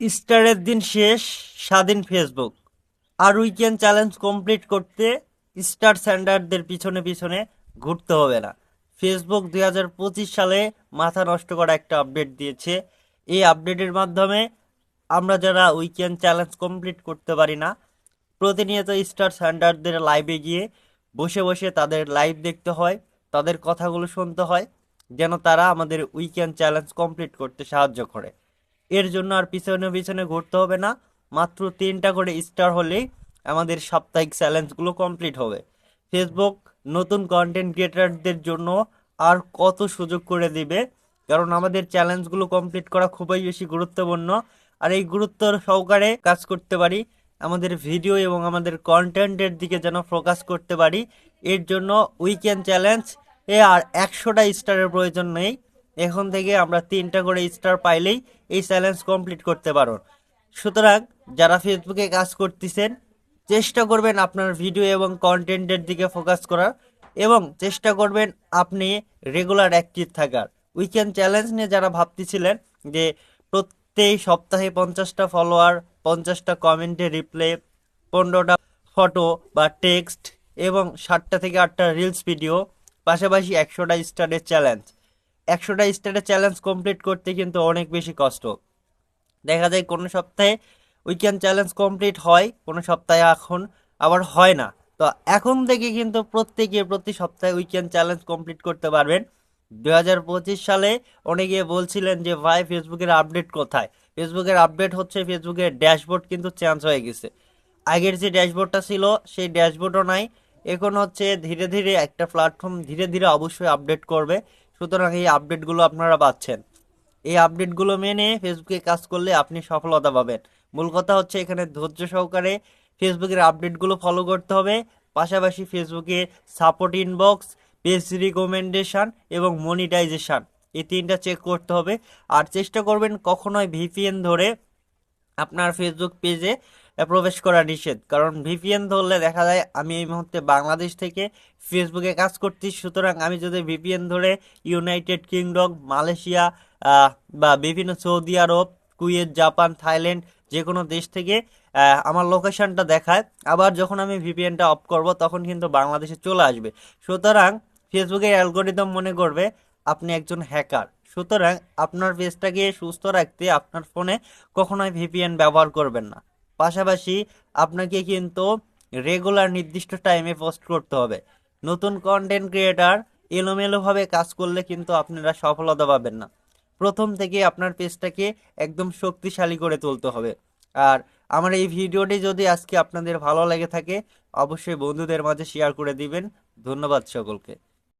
স্টারের দিন শেষ, স্বাধীন ফেসবুক। আর উইকেন্ড চ্যালেঞ্জ কমপ্লিট করতে স্টার স্যান্ডারদের পিছনে পিছনে ঘুরতে হবে না। ফেসবুক দুই হাজার পঁচিশ সালে মাথা নষ্ট করা একটা আপডেট দিয়েছে। এই আপডেটের মাধ্যমে আমরা যারা উইকেন্ড চ্যালেঞ্জ কমপ্লিট করতে পারি না, প্রতিনিয়ত স্টার স্যান্ডারদের লাইভে গিয়ে বসে বসে তাদের লাইভ দেখতে হয়, তাদের কথাগুলো শুনতে হয়, যেন তারা আমাদের উইকেন্ড চ্যালেঞ্জ কমপ্লিট করতে সাহায্য করে। এর জন্য আর পিছনে পিছনে ঘুরতে হবে না। মাত্র তিনটা করে স্টার হলেই আমাদের সাপ্তাহিক চ্যালেঞ্জগুলো কমপ্লিট হবে। ফেসবুক নতুন কন্টেন্ট ক্রিয়েটারদের জন্য আর কত সুযোগ করে দিবে? কারণ আমাদের চ্যালেঞ্জগুলো কমপ্লিট করা খুবই বেশি গুরুত্বপূর্ণ। আর এই গুরুত্ব সহকারে কাজ করতে পারি। আমাদের ভিডিও এবং আমাদের কন্টেন্টের দিকে যেন ফোকাস করতে পারি। এর জন্য উইকেন্ড চ্যালেঞ্জ এ আর একশোটা স্টারের প্রয়োজন নেই। এখন থেকে আমরা তিনটা করে স্টার পাইলেই এই চ্যালেঞ্জ কমপ্লিট করতে পারো। সুতরাং যারা ফেসবুকে কাজ করতেছেন, চেষ্টা করবেন আপনার ভিডিও এবং কন্টেন্টের দিকে ফোকাস করার এবং চেষ্টা করবেন আপনি রেগুলার অ্যাক্টিভ থাকার। উইকেন্ড চ্যালেঞ্জ নিয়ে যারা ভাবতেছিলেন যে প্রত্যেক সপ্তাহে পঞ্চাশটা ফলোয়ার পঞ্চাশটা কমেন্টে রিপ্লে পনেরোটা ফটো বা টেক্সট এবং সাতটা থেকে আটটা রিলস ভিডিও পাশাপাশি একশোটা স্টারের চ্যালেঞ্জ একশোটা স্টারের চ্যালেঞ্জ কমপ্লিট করতে কিন্তু অনেক বেশি কষ্ট। দেখা যায় কোনো সপ্তাহে উইকেন্ড চ্যালেঞ্জ কমপ্লিট হয়, কোনো সপ্তাহে এখন আবার হয় না। তো এখন থেকে কিন্তু প্রত্যেকে প্রতি সপ্তাহে উইকেন্ড চ্যালেঞ্জ কমপ্লিট করতে পারবেন। দু হাজার পঁচিশ সালে অনেকে বলছিলেন যে, ভাই ফেসবুকের আপডেট কোথায়? ফেসবুকের আপডেট হচ্ছে ফেসবুকের ড্যাশবোর্ড কিন্তু চেঞ্জ হয়ে গেছে। আগের যে ড্যাশবোর্ডটা ছিল, সেই ড্যাশবোর্ডও নাই। এখন হচ্ছে ধীরে ধীরে একটা প্ল্যাটফর্ম ধীরে ধীরে অবশ্যই আপডেট করবে। সুতরাং এই আপডেটগুলো আপনারা পাচ্ছেন। এই আপডেটগুলো মেনে ফেসবুকে কাজ করলে আপনি সফলতা পাবেন। মূল কথা হচ্ছে এখানে ধৈর্য সহকারে ফেসবুকের আপডেটগুলো ফলো করতে হবে। পাশাপাশি ফেসবুকে সাপোর্ট ইনবক্স পেজ রিকমেন্ডেশন এবং মনিটাইজেশন এই তিনটা চেক করতে হবে। আর চেষ্টা করবেন কখনোই ভিপিএন ধরে আপনার ফেসবুক পেজে প্রবেশ করা নিষেধ। কারণ ভিপিএন ধরলে দেখা যায় আমি এই মুহূর্তে বাংলাদেশ থেকে ফেসবুকে কাজ করছি। সুতরাং আমি যদি ভিপিএন ধরে ইউনাইটেড কিংডম মালয়েশিয়া বা বিভিন্ন Saudi Arab Kuwait Japan Thailand যে কোনো দেশ থেকে আমার লোকেশনটা দেখায়। আবার যখন আমি ভিপিএনটা অফ করব, তখন কিন্তু বাংলাদেশে চলে আসবে। সুতরাং ফেসবুকের অ্যালগোরিদম মনে করবে আপনি একজন হ্যাকার সুতরাং আপনার পেজটাকে সুস্থ রাখতে আপনার ফোনে কখনোই ভিপিএন ব্যবহার করবেন না। পাশাপাশি আপনাকে কিন্তু রেগুলার নির্দিষ্ট টাইমে পোস্ট করতে হবে। নতুন কন্টেন্ট ক্রিয়েটার এলোমেলোভাবে কাজ করলে কিন্তু আপনারা সফলতা পাবেন না। প্রথম থেকে আপনার পেজটাকে একদম শক্তিশালী করে তুলতে হবে। আর আমার এই ভিডিওটি যদি আজকে আপনাদের ভালো লেগে থাকে, অবশ্যই বন্ধুদের মাঝে শেয়ার করে দিবেন। ধন্যবাদ সকলকে।